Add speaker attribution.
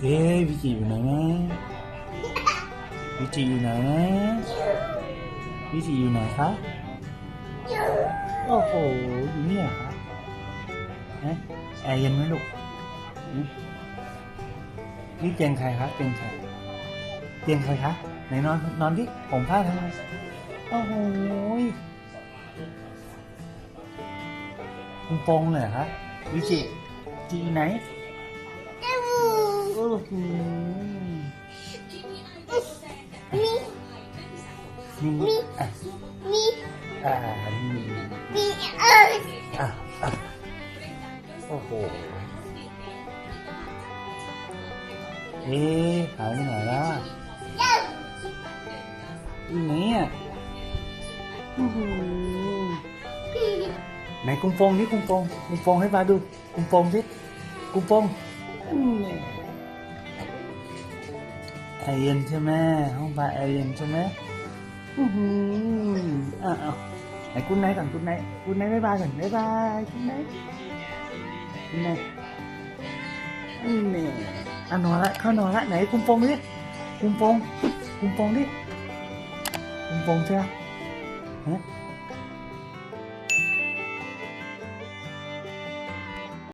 Speaker 1: เอ๊ะวิจิอยู่ไหนนะวิจิอยู่ไหนนะวิจิอยู่ไหนคะโอ้โหอยู่เนี่ยเหรอคะฮะแอร์เย็นไหมลูกนี่เตียงใครคะเตียงใครเตียงใครคะไหนนอนนอนดิผมผ้าทำไมโอ้โหคุณโปงเลยเหรอคะ วิจิจิอยู่ไหนโอ้โห
Speaker 2: มี
Speaker 1: นี่อะ
Speaker 2: มี
Speaker 1: อ่านี่
Speaker 2: มีเอ้ย
Speaker 1: อะอะโอ้โหเอ๊ะหายไปไหนแล้วอะอยู่ไหนอะอื้อหือไหนกุ้งโปงนี่กุ้งโปงกุ้งโปงให้ มาดูกุ้งโปงสิกุ้งโปงอืมแอร์เย็นใช่ไหมห้องปลาแอร์เย็นใช่ไหมอือหืออะเอาไ